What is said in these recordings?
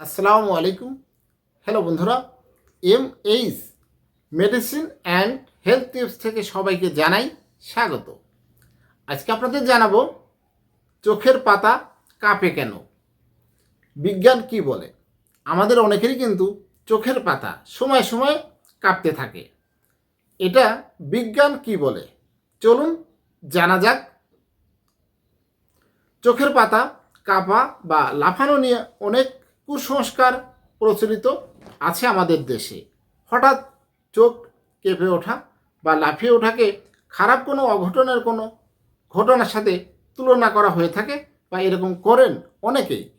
আসসালামু আলাইকুম। হ্যালো বন্ধুরা M H medicine and health tips থেকে সবাইকে জানাই স্বাগত। আজকে আপনাদের জানাব, চোখের পাতা কাঁপে কেন? বিজ্ঞান কি বলে? আমাদের অনেকেরই কিন্তু চোখের পাতা সময় সময় কাঁপতে থাকে। এটা বিজ্ঞান কি বলে? চলুন জানা যাক। চোখের পাতা কাঁপা বা লাফানো নিয়ে অনেক কুসংস্কার প্রচলিত আছে আমাদের দেশে। হঠাৎ চোখ কেঁপে ওঠা বা লাফিয়ে ওঠাকে খারাপ কোনো অঘটনের কোনো ঘটনার সাথে তুলনা করা হয়ে থাকে বা এরকম করেন অনেকেই।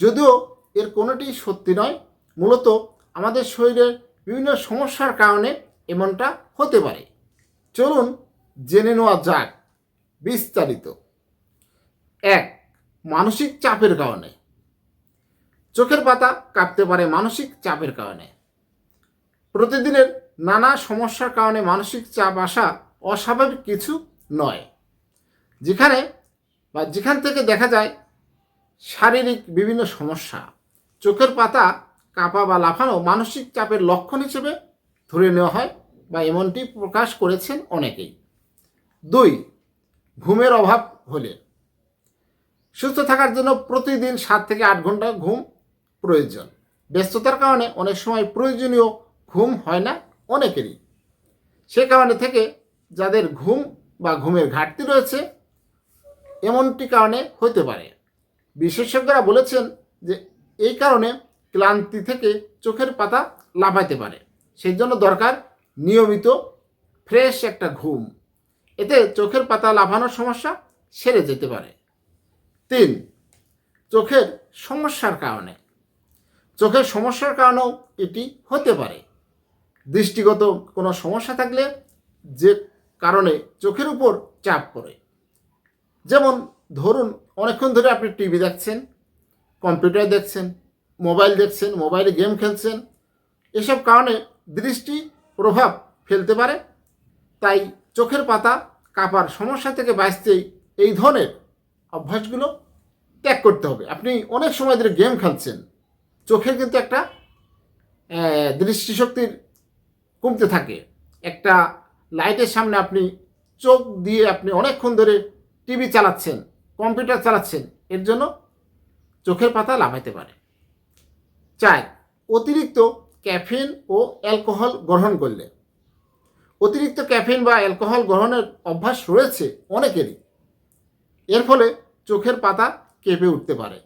যদিও এর কোনোটি সত্যি নয়, মূলত আমাদের শরীরের বিভিন্ন সমস্যার কারণে এমনটা হতে পারে। চলুন জেনে নেওয়া যাক বিস্তারিত। এক, মানসিক চাপের কারণে। চোখের পাতা কাঁপতে পারে মানসিক চাপের কারণে। প্রতিদিনের নানা সমস্যার কারণে মানসিক চাপ আসা অস্বাভাবিক কিছু নয়। যেখানে বা যেখান থেকে দেখা যায় শারীরিক বিভিন্ন সমস্যা, চোখের পাতা কাঁপা বা লাফানো মানসিক চাপের লক্ষণ হিসেবে ধরে নেওয়া হয় বা এমনটি প্রকাশ করেছেন অনেকেই। দুই, ঘুমের অভাব হলে। সুস্থ থাকার জন্য প্রতিদিন সাত থেকে আট ঘণ্টা ঘুম প্রয়োজন। ব্যস্ততার কারণে অনেক সময় প্রয়োজনীয় ঘুম হয় না অনেকেরই। সে কারণে থেকে যাদের ঘুম বা ঘুমের ঘাটতি রয়েছে, এমনটি কারণে হতে পারে। বিশেষজ্ঞরা বলেছেন যে, এই কারণে ক্লান্তি থেকে চোখের পাতা লাফাইতে পারে। সেই জন্য দরকার নিয়মিত ফ্রেশ একটা ঘুম। এতে চোখের পাতা লাফানোর সমস্যা সেরে যেতে পারে। তিন, চোখের সমস্যার কারণে। চোখের সমস্যার কারণেও এটি হতে পারে। দৃষ্টিগত কোনো সমস্যা থাকলে যে কারণে চোখের উপর চাপ পড়ে। যেমন ধরুন, অনেকক্ষণ ধরে আপনি টিভি দেখছেন, কম্পিউটার দেখছেন, মোবাইল দেখছেন, মোবাইলে গেম খেলছেন, এসব কারণে দৃষ্টি প্রভাব ফেলতে পারে। তাই চোখের পাতা কাপার সমস্যা থেকে বাঁচতেই এই ধরনের অভ্যাসগুলো ত্যাগ করতে হবে। আপনি অনেক সময় ধরে গেম খেলছেন চোখের কিন্তু একটা দৃষ্টিশক্তির কমতে থাকে। একটা লাইটের সামনে আপনি চোখ দিয়ে আপনি অনেকক্ষণ ধরে টিভি চালাচ্ছেন, কম্পিউটার চালাচ্ছেন, এর জন্য চোখের পাতা লাফাইতে পারে। চার অতিরিক্ত ক্যাফিন ও অ্যালকোহল গ্রহণ করলে। অতিরিক্ত ক্যাফিন বা অ্যালকোহল গ্রহণের অভ্যাস রয়েছে অনেকেরই। এর ফলে চোখের পাতা কেঁপে উঠতে পারে।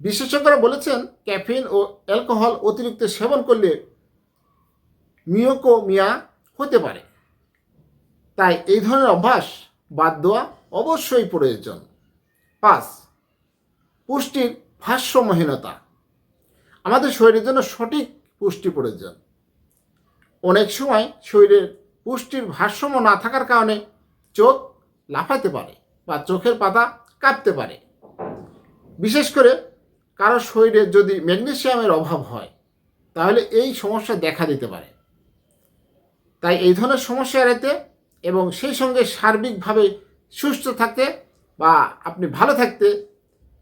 বিশেষজ্ঞরা বলেছেন ক্যাফিন ও অ্যালকোহল অতিরিক্ত সেবন করলে মিওকোমিয়া হতে পারে। তাই এই ধরনের অভ্যাস বাদ দেওয়া অবশ্যই প্রয়োজন। পাঁচ, পুষ্টির ভারসাম্যহীনতা। আমাদের শরীরের জন্য সঠিক পুষ্টি প্রয়োজন। অনেক সময় শরীরের পুষ্টির ভারসাম্য না থাকার কারণে চোখ লাফাতে পারে বা চোখের পাতা কাঁপতে পারে। বিশেষ করে কারও শরীরে যদি ম্যাগনেশিয়ামের অভাব হয়, তাহলে এই সমস্যা দেখা দিতে পারে। তাই এই ধরনের সমস্যা এড়াতে এবং সেই সঙ্গে সার্বিকভাবে সুস্থ থাকতে বা আপনি ভালো থাকতে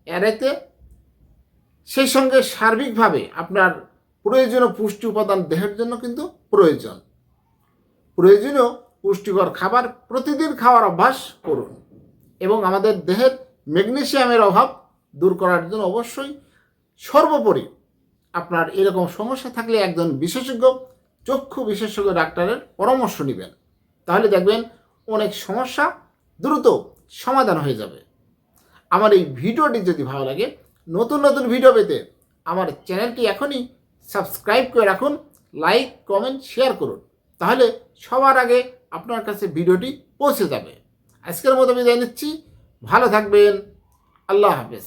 এড়াতে সেই সঙ্গে সার্বিকভাবে আপনার প্রয়োজনীয় পুষ্টি উপাদান দেহের জন্য কিন্তু প্রয়োজন। প্রয়োজনীয় পুষ্টিকর খাবার প্রতিদিন খাওয়ার অভ্যাস করুন এবং আমাদের দেহের ম্যাগনেশিয়ামের অভাব দূর করার জন্য অবশ্যই সর্বোপরি আপনার এরকম সমস্যা থাকলে একজন বিশেষজ্ঞ, চক্ষু বিশেষজ্ঞ ডাক্তারের পরামর্শ নেবেন। তাহলে দেখবেন অনেক সমস্যা দ্রুত সমাধান হয়ে যাবে। আমার এই ভিডিওটি যদি ভালো লাগে, নতুন নতুন ভিডিও পেতে আমার চ্যানেলটি এখনই সাবস্ক্রাইব করে রাখুন, লাইক, কমেন্ট, শেয়ার করুন। তাহলে সবার আগে আপনার কাছে ভিডিওটি পৌঁছে যাবে। আজকের মতো বিদায় নিচ্ছি। ভালো থাকবেন। আল্লাহ হাফেজ।